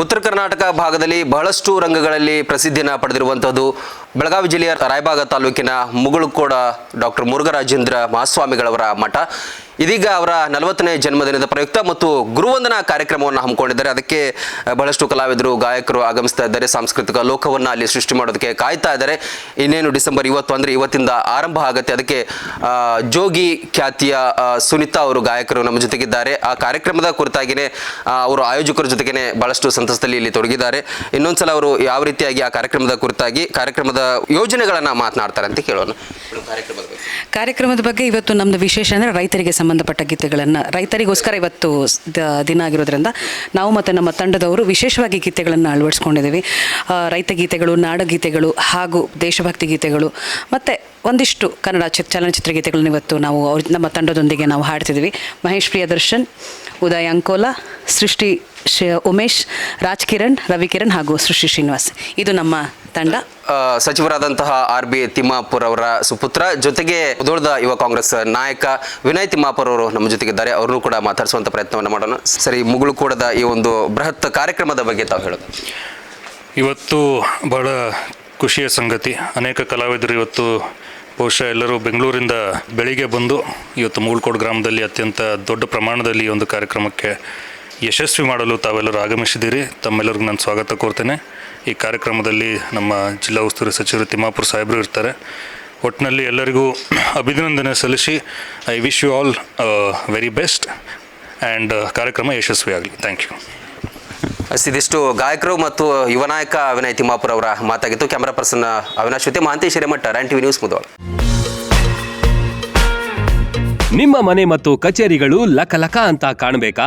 ಉತ್ತರ ಕರ್ನಾಟಕ ಭಾಗದಲ್ಲಿ ಬಹಳಷ್ಟು ರಂಗಗಳಲ್ಲಿ ಪ್ರಸಿದ್ಧಿಯನ್ನು ಪಡೆದಿರುವಂಥದ್ದು ಬೆಳಗಾವಿ ಜಿಲ್ಲೆಯ ರಾಯಬಾಗ ತಾಲೂಕಿನ ಮುಗುಳುಕೋಡ ಡಾಕ್ಟರ್ ಮುರುಘರಾಜೇಂದ್ರ ಮಹಾಸ್ವಾಮಿಗಳವರ ಮಠ. ಇದೀಗ ಅವರ ನಲವತ್ತನೇ ಜನ್ಮದಿನದ ಪ್ರಯುಕ್ತ ಮತ್ತು ಗುರುವಂದನಾ ಕಾರ್ಯಕ್ರಮವನ್ನು ಹಮ್ಮಿಕೊಂಡಿದ್ದಾರೆ. ಅದಕ್ಕೆ ಬಹಳಷ್ಟು ಕಲಾವಿದರು, ಗಾಯಕರು ಆಗಮಿಸ್ತಾ ಇದ್ದಾರೆ. ಸಾಂಸ್ಕೃತಿಕ ಲೋಕವನ್ನು ಅಲ್ಲಿ ಸೃಷ್ಟಿ ಮಾಡೋದಕ್ಕೆ ಕಾಯ್ತಾ ಇದ್ದಾರೆ. ಇನ್ನೇನು ಡಿಸೆಂಬರ್ ಇವತ್ತು ಅಂದರೆ ಇವತ್ತಿಂದ ಆರಂಭ ಆಗುತ್ತೆ. ಅದಕ್ಕೆ ಜೋಗಿ ಖ್ಯಾತಿಯ ಸುನಿತಾ ಅವರು ಗಾಯಕರು ನಮ್ಮ ಜೊತೆಗಿದ್ದಾರೆ. ಆ ಕಾರ್ಯಕ್ರಮದ ಕುರಿತಾಗಿಯೇ ಅವರು ಆಯೋಜಕರ ಜೊತೆಗೇನೆ ಬಹಳಷ್ಟು ಸಂತಸದಲ್ಲಿ ಇಲ್ಲಿ ತೊಡಗಿದ್ದಾರೆ. ಇನ್ನೊಂದ್ಸಲ ಅವರು ಯಾವ ರೀತಿಯಾಗಿ ಆ ಕಾರ್ಯಕ್ರಮದ ಕುರಿತಾಗಿ, ಕಾರ್ಯಕ್ರಮದ ಯೋಜನೆಗಳನ್ನು ಮಾತನಾಡ್ತಾರೆ ಅಂತ ಕೇಳೋಣ. ಕಾರ್ಯಕ್ರಮದ ಬಗ್ಗೆ ಇವತ್ತು ನಮ್ಮದು ವಿಶೇಷ ಅಂದರೆ ರೈತರಿಗೆ ಸಂಬಂಧಪಟ್ಟ ಗೀತೆಗಳನ್ನು ರೈತರಿಗೋಸ್ಕರ ಇವತ್ತು ದಿನ ಆಗಿರೋದ್ರಿಂದ ನಾವು ಮತ್ತು ನಮ್ಮ ತಂಡದವರು ವಿಶೇಷವಾಗಿ ಗೀತೆಗಳನ್ನು ಅಳವಡಿಸ್ಕೊಂಡಿದ್ದೀವಿ. ರೈತ ಗೀತೆಗಳು ನಾಡಗೀತೆಗಳು ಹಾಗೂ ದೇಶಭಕ್ತಿ ಗೀತೆಗಳು ಮತ್ತು ಒಂದಿಷ್ಟು ಕನ್ನಡ ಚಿ, ಚಲನಚಿತ್ರ ಗೀತೆಗಳನ್ನು ಇವತ್ತು ನಾವು ಅವ್ರ, ನಮ್ಮ ತಂಡದೊಂದಿಗೆ ನಾವು ಹಾಡ್ತಿದ್ದೀವಿ. ಮಹೇಶ್ ಪ್ರಿಯದರ್ಶನ್, ಉದಯ ಅಂಕೋಲ, ಸೃಷ್ಟಿ ಶ ಉಮೇಶ್ ರಾಜ್ಕಿರಣ್ ರವಿಕಿರಣ್ ರವಿ ಕಿರಣ್ ಹಾಗೂ ಸೃಷ್ಟಿ ಶ್ರೀನಿವಾಸ್. ಇದು ನಮ್ಮ ತಂಡ. ಸಚಿವರಾದಂತಹ ಆರ್ ಬಿ ತಿಮ್ಮಾಪುರ್ ಅವರ ಸುಪುತ್ರ. ಜೊತೆಗೆ ಉದೋಳದ ಯುವ ಕಾಂಗ್ರೆಸ್ ನಾಯಕ ವಿನಯ್ ತಿಮ್ಮಾಪುರ್ ಅವರು ನಮ್ಮ ಜೊತೆಗಿದ್ದಾರೆ. ಅವರು ಕೂಡ ಮಾತಾಡಿಸುವಂತ ಪ್ರಯತ್ನವನ್ನು ಮಾಡೋಣ. ಸರಿ ಮುಗುಳು ಕೂಡದ ಈ ಒಂದು ಬೃಹತ್ ಕಾರ್ಯಕ್ರಮದ ಬಗ್ಗೆ ತಾವು ಹೇಳೋದು. ಇವತ್ತು ಬಹಳ ಖುಷಿಯ ಸಂಗತಿ. ಅನೇಕ ಕಲಾವಿದರು ಇವತ್ತು ಬಹುಶಃ ಎಲ್ಲರೂ ಬೆಂಗಳೂರಿಂದ ಬೆಳಿಗ್ಗೆ ಬಂದು ಇವತ್ತು ಮೂಳ್ಕೋಡ್ ಗ್ರಾಮದಲ್ಲಿ ಅತ್ಯಂತ ದೊಡ್ಡ ಪ್ರಮಾಣದಲ್ಲಿ ಈ ಒಂದು ಕಾರ್ಯಕ್ರಮಕ್ಕೆ ಯಶಸ್ವಿ ಮಾಡಲು ತಾವೆಲ್ಲರೂ ಆಗಮಿಸಿದ್ದೀರಿ. ತಮ್ಮೆಲ್ಲರಿಗೂ ನಾನು ಸ್ವಾಗತ ಕೋರ್ತೇನೆ. ಈ ಕಾರ್ಯಕ್ರಮದಲ್ಲಿ ನಮ್ಮ ಜಿಲ್ಲಾ ಉಸ್ತುವಾರಿ ಸಚಿವರು ತಿಮ್ಮಾಪುರ ಸಾಹೇಬರು ಇರ್ತಾರೆ. ಒಟ್ಟಿನಲ್ಲಿ ಎಲ್ಲರಿಗೂ ಅಭಿನಂದನೆ ಸಲ್ಲಿಸಿ I wish you all very best and ಕಾರ್ಯಕ್ರಮ ಯಶಸ್ವಿ ಆಗಲಿ. ಥ್ಯಾಂಕ್ ಯು ಅಸ್ ಇದಿಷ್ಟು ಗಾಯಕರು ಮತ್ತು ಯುವ ನಾಯಕ ವಿನಯ್ ತಿಮ್ಮಾಪುರ ಅವರ ಮಾತಾಗಿತ್ತು ಕ್ಯಾಮರಾ ಪರ್ಸನ್ ಅವಿನಾಶ್ ಜೊತೆ Mahantesh Hiremath run TV news Mudhol ನಿಮ್ಮ ಮನೆ ಮತ್ತು ಕಚೇರಿಗಳು ಲಕಲಕ ಅಂತ ಕಾಣಬೇಕಾ?